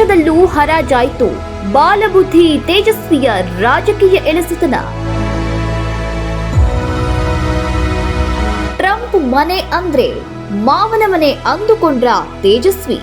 ದೇಶದಲ್ಲೂ ಹರಾಜಾಯಿತು. ಬಾಲಬುದ್ಧಿ ತೇಜಸ್ವಿಯ ರಾಜಕೀಯ ಎಳೆಸಿತನ ಟ್ರಂಪ್ ಮನೆ ಅಂದ್ರೆ ಮಾವನ ಮನೆ ಅಂದುಕೊಂಡ್ರ ತೇಜಸ್ವಿ.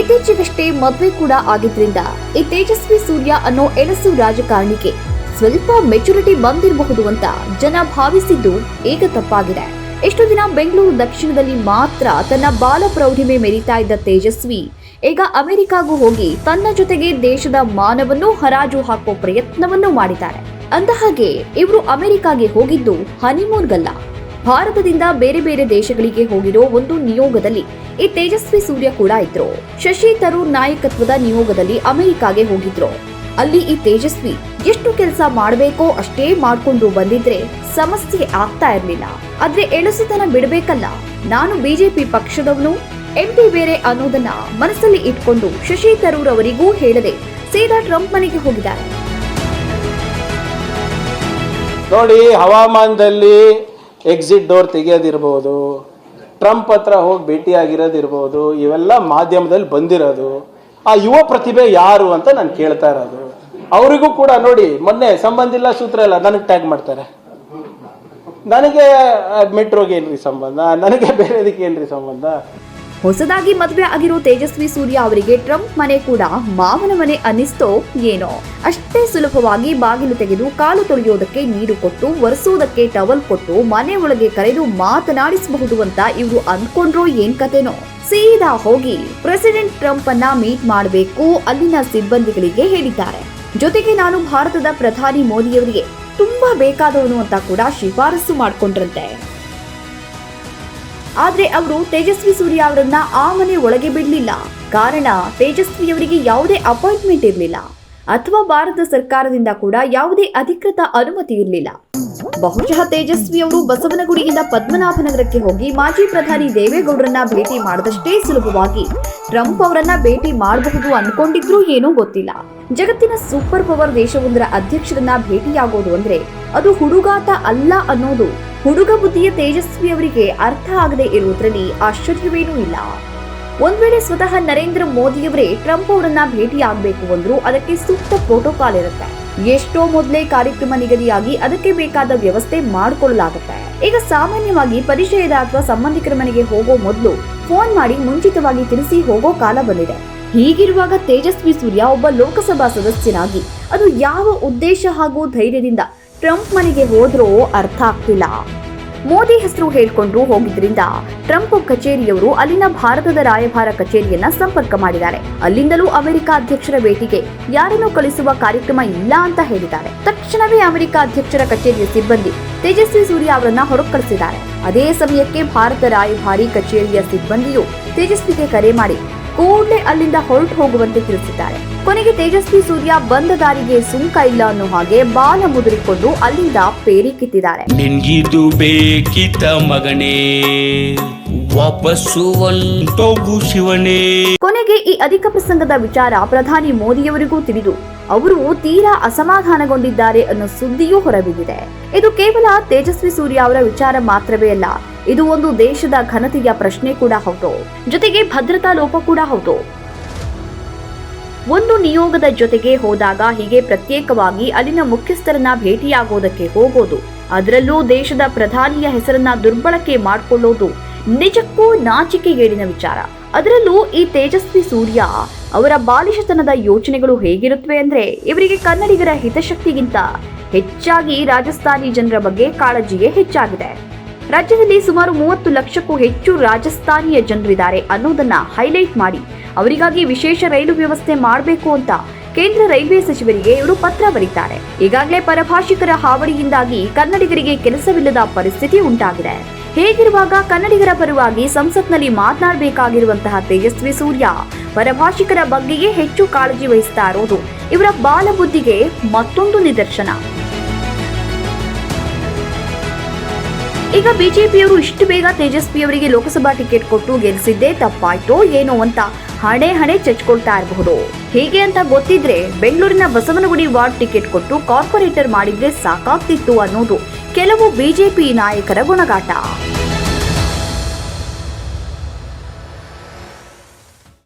ಇತ್ತೀಚೆಗಷ್ಟೇ ಮದುವೆ ಕೂಡ ಆಗಿದ್ರಿಂದ ಈ ತೇಜಸ್ವಿ ಸೂರ್ಯ ಅನ್ನೋ ಎಳಸು ರಾಜಕಾರಣಿಗೆ ಸ್ವಲ್ಪ ಮೆಚುರಿಟಿ ಬಂದಿರಬಹುದು ಅಂತ ಜನ ಭಾವಿಸಿದ್ದು ಈಗ ತಪ್ಪಾಗಿದೆ. ಎಷ್ಟು ದಿನ ಬೆಂಗಳೂರು ದಕ್ಷಿಣದಲ್ಲಿ ಮಾತ್ರ ತನ್ನ ಬಾಲ ಪ್ರೌಢಿಮೆ ಮೆರಿತಾ ಇದ್ದ ತೇಜಸ್ವಿ. ಈಗ ಅಮೆರಿಕಾಗೂ ಹೋಗಿ ತನ್ನ ಜೊತೆಗೆ ದೇಶದ ಮಾನವನ್ನು ಹರಾಜು ಹಾಕೋ ಪ್ರಯತ್ನವನ್ನು ಮಾಡಿದ್ದಾರೆ. ಅಂದಹಾಗೆ, ಇವರು ಅಮೆರಿಕಾಗೆ ಹೋಗಿದ್ದು ಹನಿಮೂನ್ಗಲ್ಲ. ಭಾರತದಿಂದ ಬೇರೆ ಬೇರೆ ದೇಶಗಳಿಗೆ ಹೋಗಿರೋ ಒಂದು ನಿಯೋಗದಲ್ಲಿ ಈ ತೇಜಸ್ವಿ ಸೂರ್ಯ ಕೂಡ ಇದ್ರು. ಶಶಿ ತರೂರ್ ನಾಯಕತ್ವದ ನಿಯೋಗದಲ್ಲಿ ಅಮೆರಿಕಾಗೆ ಹೋಗಿದ್ರು. ಅಲ್ಲಿ ಈ ತೇಜಸ್ವಿ ಎಷ್ಟು ಕೆಲಸ ಮಾಡಬೇಕೋ ಅಷ್ಟೇ ಮಾಡ್ಕೊಂಡು ಬಂದಿದ್ರೆ ಸಮಸ್ಯೆ ಆಗ್ತಾ ಇರ್ಲಿಲ್ಲ. ಆದ್ರೆ ಎಳಸುತನ ಬಿಡಬೇಕಲ್ಲ. ನಾನು ಬಿಜೆಪಿ ಪಕ್ಷದವನು. ಎಂಪಿ ಬೇರೆ ಅನ್ನೋದನ್ನ ಮನಸ್ಸಲ್ಲಿ ಇಟ್ಕೊಂಡು ಶಶಿ ತರೂರ್ ಅವರಿಗೂ ಹೇಳದೆ ಸೀದಾ ಟ್ರಂಪ್ ಮನೆಗೆ ಹೋಗಿದ್ದಾರೆ. ನೋಡಿ, ಹವಾಮಾನದಲ್ಲಿ ಎಕ್ಸಿಟ್ ಡೋರ್ ತೆಗೆಯೋದಿರ್ಬೋದು. ಟ್ರಂಪ್ ಹತ್ರ ಹೋಗಿ ಭೇಟಿಯಾಗಿರೋದಿರ್ಬೋದು ಇವೆಲ್ಲ ಮಾಧ್ಯಮದಲ್ಲಿ ಬಂದಿರೋದು. ಆ ಯುವ ಪ್ರತಿಭೆ ಯಾರು ಅಂತ ನಾನು ಕೇಳ್ತಾ ಇರೋದು. ಅವರಿಗೂ ಕೂಡ ನೋಡಿ, ಮೊನ್ನೆ ಸಂಬಂಧ ಇಲ್ಲ ಸೂತ್ರ ಇಲ್ಲ ನನಗೆ ಟ್ಯಾಗ್ ಮಾಡ್ತಾರೆ. ನನಗೆ ಮೆಟ್ರೋಗೆ ಏನ್ರಿ ಸಂಬಂಧ? ನನಗೆ ಬೇರೆದಕ್ಕೆ ಏನ್ರಿ ಸಂಬಂಧ? ಹೊಸದಾಗಿ ಮದುವೆ ಆಗಿರೋ ತೇಜಸ್ವಿ ಸೂರ್ಯ ಅವರಿಗೆ ಟ್ರಂಪ್ ಮನೆ ಕೂಡ ಮಾವನ ಮನೆ ಅನ್ನಿಸ್ತೋ ಏನೋ? ಅಷ್ಟೇ ಸುಲಭವಾಗಿ ಬಾಗಿಲು ತೆಗೆದು ಕಾಲು ತೊಳೆಯೋದಕ್ಕೆ ನೀರು ಕೊಟ್ಟು, ಒರೆಸೋದಕ್ಕೆ ಟವಲ್ ಕೊಟ್ಟು, ಮನೆ ಒಳಗೆ ಕರೆದು ಮಾತನಾಡಿಸಬಹುದು ಅಂತ ಇವರು ಅಂದ್ಕೊಂಡ್ರೋ ಏನ್ ಕತೆನೋ? ಸೀದಾ ಹೋಗಿ ಪ್ರೆಸಿಡೆಂಟ್ ಟ್ರಂಪ್ ಅನ್ನ ಮೀಟ್ ಮಾಡಬೇಕು, ಅಲ್ಲಿನ ಸಿಬ್ಬಂದಿಗಳಿಗೆ ಹೇಳಿದ್ದಾರೆ. ಜೊತೆಗೆ ನಾನು ಭಾರತದ ಪ್ರಧಾನಿ ಮೋದಿಯವರಿಗೆ ತುಂಬಾ ಬೇಕಾದವನು ಅಂತ ಕೂಡ ಶಿಫಾರಸು ಮಾಡಿಕೊಂಡ್ರಂತೆ. ಆದ್ರೆ ಅವರು ತೇಜಸ್ವಿ ಸೂರ್ಯ ಅವರನ್ನ ಆ ಮನೆ ಒಳಗೆ ಬಿಡಲಿಲ್ಲ. ಕಾರಣ ತೇಜಸ್ವಿ ಅವರಿಗೆ ಯಾವುದೇ ಅಪಾಯಿಂಟ್ಮೆಂಟ್ ಇರಲಿಲ್ಲ. ಅಥವಾ ಭಾರತ ಸರ್ಕಾರದಿಂದ ಕೂಡ ಯಾವುದೇ ಅಧಿಕೃತ ಅನುಮತಿ ಇರಲಿಲ್ಲ. ಬಹುಶಃ ತೇಜಸ್ವಿ ಅವರು ಬಸವನಗುಡಿಯಿಂದ ಪದ್ಮನಾಭನಗರಕ್ಕೆ ಹೋಗಿ ಮಾಜಿ ಪ್ರಧಾನಿ ದೇವೇಗೌಡರನ್ನ ಭೇಟಿ ಮಾಡದಷ್ಟೇ ಸುಲಭವಾಗಿ. ಟ್ರಂಪ್ ಅವರನ್ನ ಭೇಟಿ ಮಾಡಬಹುದು ಅನ್ಕೊಂಡಿದ್ರು ಏನೂ ಗೊತ್ತಿಲ್ಲ. ಜಗತ್ತಿನ ಸೂಪರ್ ಪವರ್ ದೇಶವೊಂದರ ಅಧ್ಯಕ್ಷರನ್ನ ಭೇಟಿಯಾಗೋದು ಅಂದ್ರೆ ಅದು ಹುಡುಗಾಟ ಅಲ್ಲ ಅನ್ನೋದು. ಹುಡುಗ ಬುದ್ಧಿಯ ತೇಜಸ್ವಿ ಅವರಿಗೆ ಅರ್ಥ ಆಗದೆ ಇರುವುದರಲ್ಲಿ ಆಶ್ಚರ್ಯವೇನೂ ಇಲ್ಲ. ಒಂದ್ ವೇಳೆ ಸ್ವತಃ ನರೇಂದ್ರ ಮೋದಿಯವರೇ ಟ್ರಂಪ್ ಅವರನ್ನ ಭೇಟಿಯಾಗಬೇಕು ಅಂದ್ರು ಅದಕ್ಕೆ ಸೂಕ್ತ ಪ್ರೋಟೋಕಾಲ್ ಇರುತ್ತೆ. ಎಷ್ಟೋ ಮೊದಲೇ ಕಾರ್ಯಕ್ರಮ ನಿಗದಿಯಾಗಿ ಅದಕ್ಕೆ ಬೇಕಾದ ವ್ಯವಸ್ಥೆ ಮಾಡಿಕೊಳ್ಳಲಾಗುತ್ತೆ. ಈಗ ಸಾಮಾನ್ಯವಾಗಿ ಪರಿಚಯದ ಅಥವಾ ಸಂಬಂಧಿಕರ ಮನೆಗೆ ಹೋಗೋ ಮೊದಲು ಫೋನ್ ಮಾಡಿ ಮುಂಚಿತವಾಗಿ ತಿಳಿಸಿ ಹೋಗೋ ಕಾಲ ಬಂದಿದೆ. ಹೀಗಿರುವಾಗ ತೇಜಸ್ವಿ ಸೂರ್ಯ ಒಬ್ಬ ಲೋಕಸಭಾ ಸದಸ್ಯನಾಗಿ ಅದು ಯಾವ ಉದ್ದೇಶ ಹಾಗೂ ಧೈರ್ಯದಿಂದ ಟ್ರಂಪ್ ಮನೆಗೆ ಹೋದ್ರೋ ಅರ್ಥ ಆಗ್ತಿಲ್ಲ. ಮೋದಿ ಹೆಸರು ಹೇಳಿಕೊಂಡು ಹೋಗಿದ್ರಿಂದ ಟ್ರಂಪ್ ಕಚೇರಿಯವರು ಅಲ್ಲಿನ ಭಾರತದ ರಾಯಭಾರ ಕಚೇರಿಯನ್ನ ಸಂಪರ್ಕ ಮಾಡಿದ್ದಾರೆ. ಅಲ್ಲಿಂದಲೂ ಅಮೆರಿಕ ಅಧ್ಯಕ್ಷರ ಭೇಟಿಗೆ ಯಾರನ್ನು ಕಳಿಸುವ ಕಾರ್ಯಕ್ರಮ ಇಲ್ಲ ಅಂತ ಹೇಳಿದ್ದಾರೆ. ತಕ್ಷಣವೇ ಅಮೆರಿಕ ಅಧ್ಯಕ್ಷರ ಕಚೇರಿಯ ಸಿಬ್ಬಂದಿ ತೇಜಸ್ವಿ ಸೂರ್ಯ ಅವರನ್ನ ಹೊರಕಳಿಸಿದ್ದಾರೆ. ಅದೇ ಸಮಯಕ್ಕೆ ಭಾರತ ರಾಯಭಾರಿ ಕಚೇರಿಯ ಸಿಬ್ಬಂದಿಯು ತೇಜಸ್ವಿಗೆ ಕರೆ ಮಾಡಿ ಕೂಡಲೇ ಅಲ್ಲಿಂದ ಹೊರಟು ಹೋಗುವಂತೆ ತಿಳಿಸಿದ್ದಾರೆ. ಕೊನೆಗೆ ತೇಜಸ್ವಿ ಸೂರ್ಯ ಬಂದ ದಾರಿಗೆ ಸುಂಕ ಇಲ್ಲ ಅನ್ನೋ ಹಾಗೆ ಬಾಲ ಮುದುರಿಕೊಂಡು ಅಲ್ಲಿಂದ ಪೇರಿ ಕಿತ್ತಿದ್ದಾರೆ ನಿನ್ಗಿದು ಬೇಕಿತ ಮಗನೇ ಶಿವನೇ. ಕೊನೆಗೆ ಈ ಅಧಿಕ ಪ್ರಸಂಗದ ವಿಚಾರ ಪ್ರಧಾನಿ ಮೋದಿಯವರಿಗೂ ತಿಳಿದು ಅವರು ತೀರಾ ಅಸಮಾಧಾನಗೊಂಡಿದ್ದಾರೆ ಅನ್ನೋ ಸುದ್ದಿಯೂ ಹೊರಬಿದ್ದಿದೆ. ಇದು ಕೇವಲ ತೇಜಸ್ವಿ ಸೂರ್ಯ ಅವರ ವಿಚಾರ ಮಾತ್ರವೇ ಅಲ್ಲ ಇದು ಒಂದು ದೇಶದ ಘನತೆಯ ಪ್ರಶ್ನೆ ಕೂಡ ಹೌದು. ಜೊತೆಗೆ ಭದ್ರತಾ ಲೋಪ ಕೂಡ ಹೌದು. ಒಂದು ನಿಯೋಗದ ಜೊತೆಗೆ ಹೋದಾಗ ಹೀಗೆ ಪ್ರತ್ಯೇಕವಾಗಿ ಅಲ್ಲಿನ ಮುಖ್ಯಸ್ಥರನ್ನ ಭೇಟಿಯಾಗೋದಕ್ಕೆ ಹೋಗೋದು, ಅದರಲ್ಲೂ ದೇಶದ ಪ್ರಧಾನಿಯ ಹೆಸರನ್ನ ದುರ್ಬಳಕೆ ಮಾಡಿಕೊಳ್ಳೋದು ನಿಜಕ್ಕೂ ನಾಚಿಕೆಗೇಡಿನ ವಿಚಾರ. ಅದರಲ್ಲೂ ಈ ತೇಜಸ್ವಿ ಸೂರ್ಯ ಅವರ ಬಾಲಿಶತನದ ಯೋಚನೆಗಳು ಹೇಗಿರುತ್ತವೆ ಅಂದ್ರೆ ಇವರಿಗೆ ಕನ್ನಡಿಗರ ಹಿತಶಕ್ತಿಗಿಂತ ಹೆಚ್ಚಾಗಿ ರಾಜಸ್ಥಾನಿ ಜನರ ಬಗ್ಗೆ ಕಾಳಜಿಯೇ ಹೆಚ್ಚಾಗಿದೆ. ರಾಜ್ಯದಲ್ಲಿ ಸುಮಾರು ಮೂವತ್ತು ಲಕ್ಷಕ್ಕೂ ಹೆಚ್ಚು ರಾಜಸ್ಥಾನಿಯ ಜನರಿದ್ದಾರೆ ಅನ್ನೋದನ್ನ ಹೈಲೈಟ್ ಮಾಡಿ ಅವರಿಗಾಗಿ ವಿಶೇಷ ರೈಲು ವ್ಯವಸ್ಥೆ ಮಾಡಬೇಕು ಅಂತ ಕೇಂದ್ರ ರೈಲ್ವೆ ಸಚಿವರಿಗೆ ಇವರು ಪತ್ರ ಬರೀತಾರೆ. ಈಗಾಗಲೇ ಪರಭಾಷಿಕರ ಹಾವಳಿಯಿಂದಾಗಿ ಕನ್ನಡಿಗರಿಗೆ ಕೆಲಸವಿಲ್ಲದ ಪರಿಸ್ಥಿತಿ ಉಂಟಾಗಿದೆ. ಹೇಗಿರುವಾಗ ಕನ್ನಡಿಗರ ಪರವಾಗಿ ಸಂಸತ್ನಲ್ಲಿ ಮಾತನಾಡಬೇಕಾಗಿರುವಂತಹ ತೇಜಸ್ವಿ ಸೂರ್ಯ ಪರಭಾಷಿಕರ ಬಗ್ಗೆಯೇ ಹೆಚ್ಚು ಕಾಳಜಿ ವಹಿಸ್ತಾ ಇರೋದು ಇವರ ಬಾಲಬುದ್ಧಿಗೆ ಮತ್ತೊಂದು ನಿದರ್ಶನ. ಈಗ ಬಿಜೆಪಿಯವರು ಇಷ್ಟು ಬೇಗ ತೇಜಸ್ವಿ ಅವರಿಗೆ ಲೋಕಸಭಾ ಟಿಕೆಟ್ ಕೊಟ್ಟು ಗೆಲ್ಲಿಸಿದ್ದೇ ತಪ್ಪಾಯ್ತೋ ಏನೋ ಅಂತ ಹಣೆ ಹಣೆ ಚಚ್ಕೊಳ್ತಾ ಇರಬಹುದು. ಹೀಗೆ ಅಂತ ಗೊತ್ತಿದ್ರೆ ಬೆಂಗಳೂರಿನ ಬಸವನಗುಡಿ ವಾರ್ಡ್ ಟಿಕೆಟ್ ಕೊಟ್ಟು ಕಾರ್ಪೊರೇಟರ್ ಮಾಡಿದ್ರೆ ಸಾಕಾಗ್ತಿತ್ತು ಅನ್ನೋದು ಕೆಲವು ಬಿಜೆಪಿ ನಾಯಕರ ಗುಣಗಾಟ.